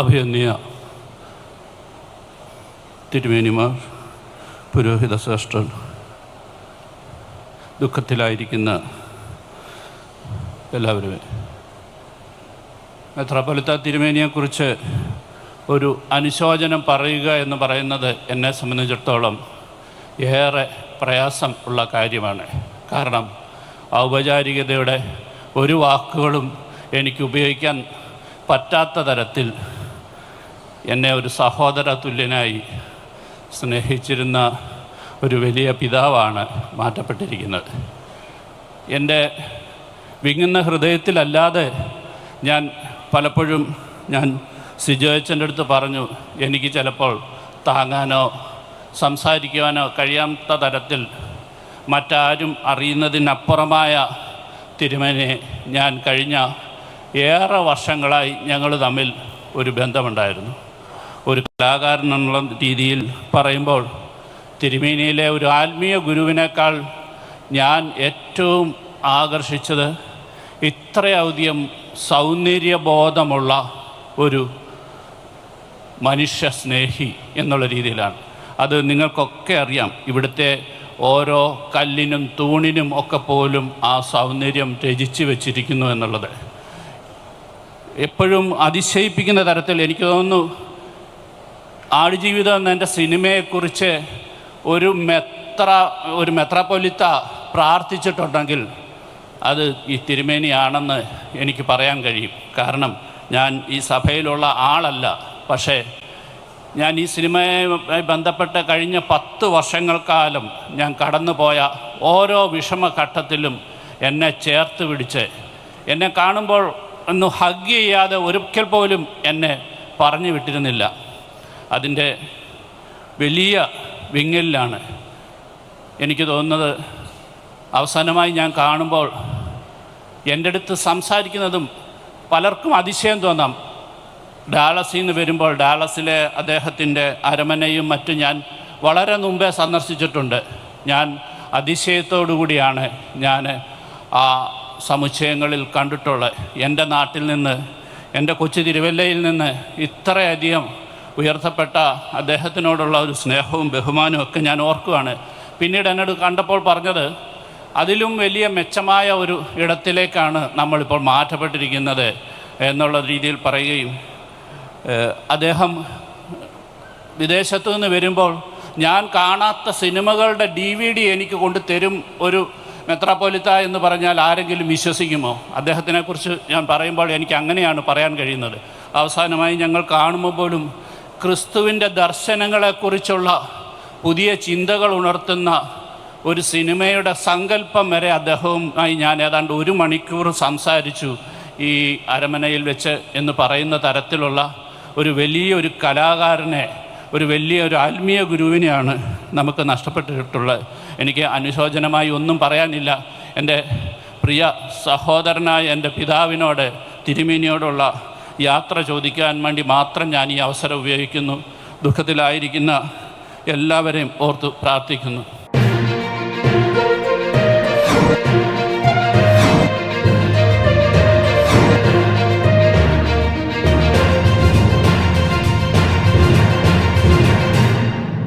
അഭിയന്യ തിരുമേനിമാർ പുരോഹിത ശ്രേഷ്ഠൻ ദുഃഖത്തിലായിരിക്കുന്ന എല്ലാവരും മെത്രാപ്പൊലിത്ത തിരുമേനിയെക്കുറിച്ച് ഒരു അനുശോചനം പറയുക എന്ന് പറയുന്നത് എന്നെ സംബന്ധിച്ചിടത്തോളം ഏറെ പ്രയാസം ഉള്ള കാര്യമാണ്. കാരണം ഔപചാരികതയുടെ ഒരു വാക്കുകളും എനിക്ക് ഉപയോഗിക്കാൻ പറ്റാത്ത തരത്തിൽ എന്നെ ഒരു സഹോദര തുല്യനായി സ്നേഹിച്ചിരുന്ന ഒരു വലിയ പിതാവാണ് മാറ്റപ്പെട്ടിരിക്കുന്നത്. എന്റെ വിങ്ങുന്ന ഹൃദയത്തിലല്ലാതെ ഞാൻ പലപ്പോഴും ഞാൻ സിജോയച്ചന്റെ അടുത്ത് പറഞ്ഞു എനിക്ക് ചിലപ്പോൾ താങ്ങാനോ സംസാരിക്കുവാനോ കഴിയാത്ത തരത്തിൽ മറ്റാരും അറിയുന്നതിനപ്പുറമായ തിരുമനെ ഞാൻ കഴിഞ്ഞ ഏറെ വർഷങ്ങളായി ഞങ്ങൾ തമ്മിൽ ഒരു ബന്ധമുണ്ടായിരുന്നു. ഒരു കലാകാരൻ എന്നുള്ള രീതിയിൽ പറയുമ്പോൾ തിരുമേനിയിലെ ഒരു ആത്മീയ ഗുരുവിനേക്കാൾ ഞാൻ ഏറ്റവും ആകർഷിച്ചത് ഇത്രയധികം സൗന്ദര്യബോധമുള്ള ഒരു മനുഷ്യ സ്നേഹി എന്നുള്ള രീതിയിലാണ്. അത് നിങ്ങൾക്കൊക്കെ അറിയാം. ഇവിടുത്തെ ഓരോ കല്ലിനും തൂണിനും ഒക്കെ പോലും ആ സൗന്ദര്യം രചിച്ചു വച്ചിരിക്കുന്നു എന്നുള്ളത്. എപ്പോഴും അതിശയിപ്പിക്കുന്ന തരത്തിൽ എനിക്ക് തോന്നുന്നു ആടുജീവിതം എന്ന എന്റെ സിനിമയെക്കുറിച്ച് ഒരു മെത്ര ഒരു മെത്രാപ്പൊലിത്ത പ്രാർത്ഥിച്ചിട്ടുണ്ടെങ്കിൽ അത് ഈ തിരുമേനിയാണെന്ന് എനിക്ക് പറയാൻ കഴിയും. കാരണം ഞാൻ ഈ സഭയിലുള്ള ആളല്ല. പക്ഷേ ഞാൻ ഈ സിനിമയുമായി ബന്ധപ്പെട്ട് കഴിഞ്ഞ പത്ത് വർഷങ്ങൾക്കാലം ഞാൻ കടന്നുപോയ ഓരോ വിഷമഘട്ടത്തിലും എന്നെ ചേർത്ത് പിടിച്ച് എന്നെ കാണുമ്പോൾ ഒന്ന് ഹഗ് ചെയ്യാതെ ഒരിക്കൽ പോലും എന്നെ പറഞ്ഞു വിട്ടിരുന്നില്ല. അതിന്റെ വലിയ വിങ്ങലിലാണ്. എനിക്ക് തോന്നുന്നത് അവസാനമായി ഞാൻ കാണുമ്പോൾ എന്റെ അടുത്ത് സംസാരിക്കുന്നതും പലർക്കും അതിശയം തോന്നാം. ഡാളസിൽ നിന്ന് വരുമ്പോൾ ഡാളസിലെ അദ്ദേഹത്തിന്റെ അരമനയും മറ്റും ഞാൻ വളരെ മുമ്പേ സന്ദർശിച്ചിട്ടുണ്ട്. ഞാൻ അതിശയത്തോടു കൂടിയാണ് ഞാൻ ആ സമുച്ചയങ്ങളിൽ കണ്ടിട്ടുള്ളത്. എന്റെ നാട്ടിൽ നിന്ന് എന്റെ കൊച്ചു തിരുവല്ലയിൽ നിന്ന് ഇത്രയധികം ഉയർത്തപ്പെട്ട അദ്ദേഹത്തിനോടുള്ള ഒരു സ്നേഹവും ബഹുമാനവും ഒക്കെ ഞാൻ ഓർക്കുകയാണ് പിന്നീട് എന്നോട് കണ്ടപ്പോൾ പറഞ്ഞത് അതിലും വലിയ മെച്ചമായ ഒരു ഇടത്തിലേക്കാണ് നമ്മളിപ്പോൾ മാറ്റപ്പെട്ടിരിക്കുന്നത് എന്നുള്ള രീതിയിൽ പറയുകയും അദ്ദേഹം വിദേശത്തു നിന്ന് വരുമ്പോൾ ഞാൻ കാണാത്ത സിനിമകളുടെ ഡി വി ഡി എനിക്ക് കൊണ്ട് തരും ഒരു മെത്രാപ്പൊലിത്ത എന്ന് പറഞ്ഞാൽ ആരെങ്കിലും വിശ്വസിക്കുമോ? അദ്ദേഹത്തിനെക്കുറിച്ച് ഞാൻ പറയുമ്പോൾ എനിക്ക് അങ്ങനെയാണ് പറയാൻ കഴിയുന്നത്. അവസാനമായി ഞങ്ങൾ കാണുമ്പോൾ പോലും ക്രിസ്തുവിന്റെ ദർശനങ്ങളെക്കുറിച്ചുള്ള പുതിയ ചിന്തകൾ ഉണർത്തുന്ന ഒരു സിനിമയുടെ സങ്കല്പം വരെ അദ്ദേഹവുമായി ഞാൻ ഏതാണ്ട് ഒരു മണിക്കൂർ സംസാരിച്ചു ഈ അരമനയിൽ വെച്ച് എന്ന് പറയുന്ന തരത്തിലുള്ള ഒരു വലിയൊരു കലാകാരനെ ഒരു വലിയ ഒരു ആത്മീയ ഗുരുവിനെയാണ് നമുക്ക് നഷ്ടപ്പെട്ടിട്ടുള്ളത്. എനിക്ക് അനുശോചനമായി ഒന്നും പറയാനില്ല. എന്റെ പ്രിയ സഹോദരനായ എന്റെ പിതാവിനോട് തിരുമേനിയോടുള്ള യാത്ര ചോദിക്കാൻ വേണ്ടി മാത്രം ഞാൻ ഈ അവസരം ഉപയോഗിക്കുന്നു. ദുഃഖത്തിലായിരിക്കുന്ന എല്ലാവരെയും ഓർത്ത് പ്രാർത്ഥിക്കുന്നു.